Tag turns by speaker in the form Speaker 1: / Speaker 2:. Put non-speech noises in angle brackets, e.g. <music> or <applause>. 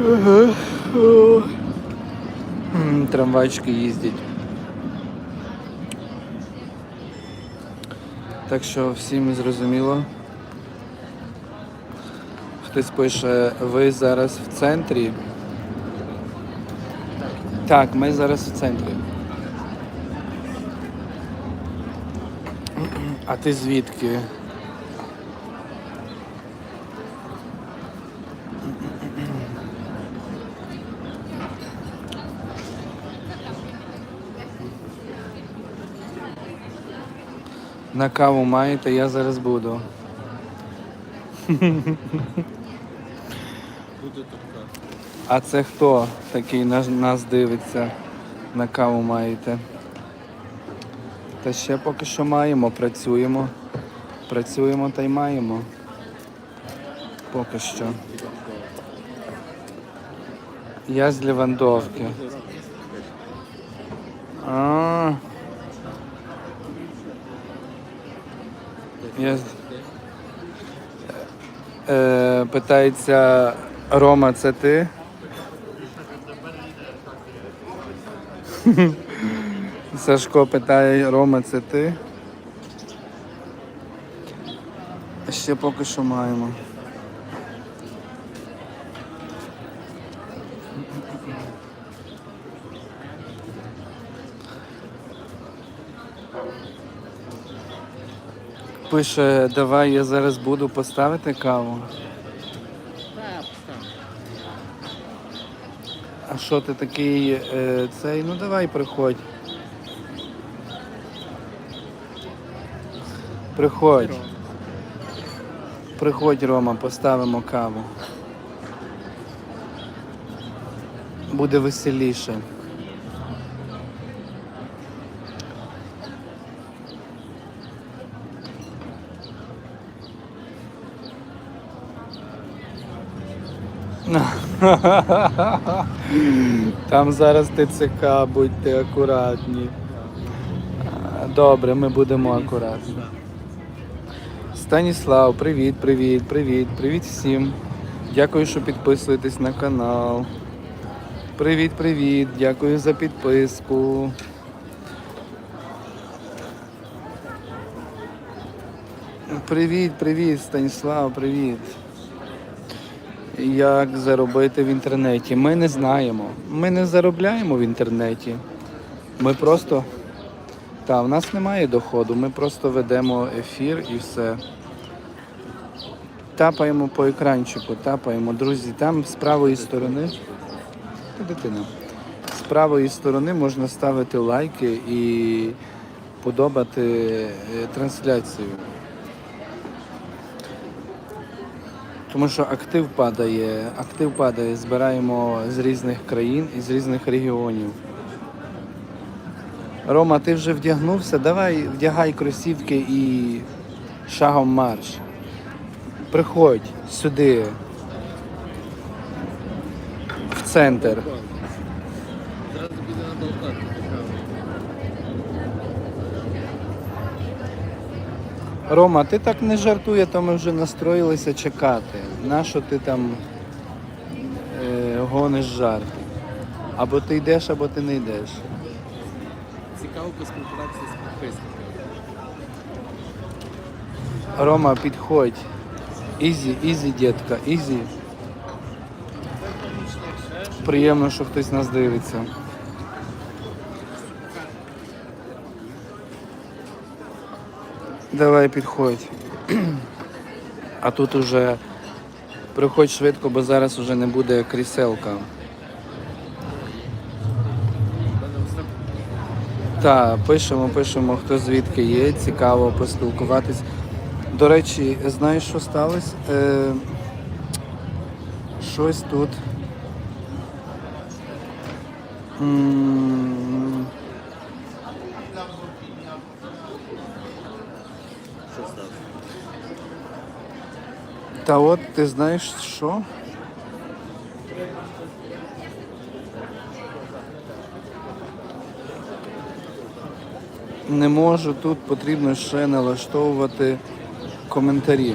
Speaker 1: Ага. Трамвайчики їздять. Так що всім зрозуміло. Хтось пише, ви зараз в центрі. Так, ми зараз в центрі. А ти звідки? На каву маєте, я зараз буду. А це хто такий нас, нас дивиться? На каву маєте? Та ще поки що маємо, працюємо. Працюємо та й маємо. Поки що. Я з Лівандовки. А. Я... Е, питається Рома, це ти? <laughs> Сашко питає, Рома, це ти? Ще поки що маємо. Пише, давай я зараз буду поставити каву. А що ти такий е, цей? Ну давай приходь. Приходь. Приходь, Рома, поставимо каву. Буде веселіше. <laughs> Там зараз ТЦК, будьте акуратні. Добре, ми будемо акуратні. Станіслав, привіт, привіт, привіт, привіт всім. Дякую, що підписуєтесь на канал. Привіт, привіт, дякую за підписку. Привіт, привіт, Станіслав, привіт. Як заробити в інтернеті? Ми не знаємо. Ми не заробляємо в інтернеті. Ми просто. Та, в нас немає доходу, ми просто ведемо ефір і все. Тапаємо по екранчику, тапаємо. Друзі, там з правої сторони. Дитина. З правої сторони можна ставити лайки і подобати е, трансляцію. Тому що актив падає, актив падає, збираємо з різних країн і з різних регіонів. Рома, ти вже вдягнувся? Давай вдягай кросівки і шагом марш. Приходь сюди, в центр. Рома, ти так не жартує, то ми вже настроїлися чекати. Нащо ти там е, гониш жарти? Або ти йдеш, або ти не йдеш.
Speaker 2: Цікаво поспілкуватися з підписниками.
Speaker 1: Рома, підходь. Ізі, ізі, дітка, ізі. Приємно, що хтось нас дивиться. Давай підходь. А тут уже приходь швидко, бо зараз уже не буде кріселка. Так, пишемо, пишемо, хто звідки є, цікаво поспілкуватись. До речі, знаєш, що сталося? Е, щось тут. М,
Speaker 2: що
Speaker 1: Та от ти знаєш що? Не можу, тут потрібно ще налаштовувати коментарі.